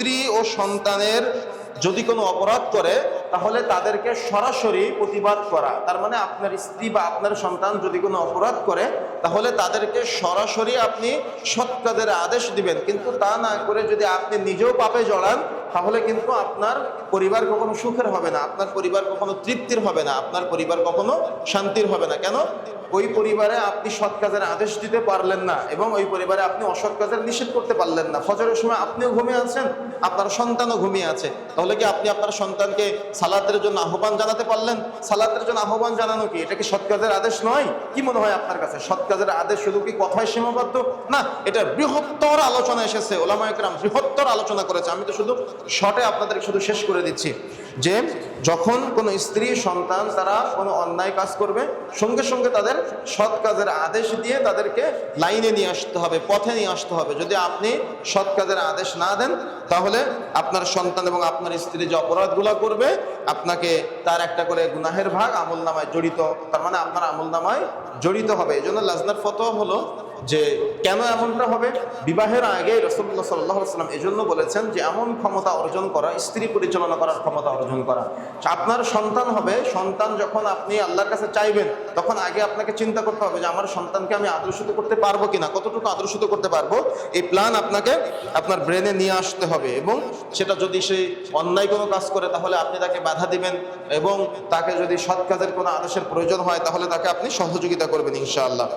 স্ত্রী ও সন্তানের যদি কোনো অপরাধ করে, তাহলে তাদেরকে সরাসরি প্রতিবাদ করা। তার মানে আপনার স্ত্রী বা আপনার সন্তান যদি কোনো অপরাধ করে, তাহলে তাদেরকে সরাসরি আপনি সৎ কাজের আদেশ দিবেন। কিন্তু তা না করে যদি আপনি নিজেও পাপে জড়ান, তাহলে কিন্তু আপনার পরিবার কখনো সুখের হবে না, আপনার পরিবার কখনো তৃপ্তির হবে না, আপনার পরিবার কখনো শান্তির হবে না। কেন? ওই পরিবারে আপনি সৎ কাজের আদেশ দিতে পারলেন না এবং ওই পরিবারে আপনি অসৎ কাজের নিষেধ করতে পারলেন না। ফজরের সময় আপনিও ঘুমিয়ে আছেন, আপনার সন্তানও ঘুমিয়ে আছে। তাহলে কি আপনি আপনার সন্তানকে সালাতের জন্য আহ্বান জানাতে পারলেন? সালাতের জন্য আহ্বান জানানো কি? এটা কি সৎ কাজের আদেশ নয়? কি মনে হয় আপনার কাছে? সৎ কাজের আদেশ শুধু কি কথায় সীমাবদ্ধ? না, এটা বৃহত্তর আলোচনা এসেছে ওলামা একরাম বৃহত্তর আলোচনা করেছে। আমি তো শুধু শর্টে আপনাদের শুধু শেষ করে দিচ্ছি। যে যখন কোনো স্ত্রী, সন্তান তারা কোনো অন্যায় কাজ করবে, সঙ্গে সঙ্গে তাদের সৎ কাজের আদেশ দিয়ে তাদেরকে লাইনে নিয়ে আসতে হবে, পথে নিয়ে আসতে হবে। যদি আপনি সৎ কাজের আদেশ না দেন, তাহলে আপনার সন্তান এবং আপনার স্ত্রী যে অপরাধগুলো করবে, আপনাকে তার একটা করে গুনাহের ভাগ আমল নামায় জড়িত, তার মানে আপনার আমল নামায় জড়িত হবে। এই জন্য লাজনার ফতোয়া হলো যে কেন এমনটা হবে? বিবাহের আগে সাল্লাহ সাল্লাম এই জন্য বলেছেন যে এমন ক্ষমতা অর্জন করা, স্ত্রী পরিচালনা করার ক্ষমতা অর্জন করা। আপনার সন্তান হবে, সন্তান যখন আপনি আল্লাহর কাছে চাইবেন, তখন আগে আপনাকে চিন্তা করতে হবে যে আমার সন্তানকে আমি আদর্শিত করতে পারব কিনা, কতটুকু আদর্শিত করতে পারব? এই প্ল্যান আপনাকে আপনার ব্রেনে নিয়ে আসতে হবে এবং সেটা যদি সে অন্যায় কোনো কাজ করে, তাহলে আপনি তাকে বাধা দিবেন এবং তাকে যদি সৎ কাজের কোনো আদেশের প্রয়োজন হয়, তাহলে তাকে আপনি সহযোগিতা করবেন ইনশাআল্লাহ।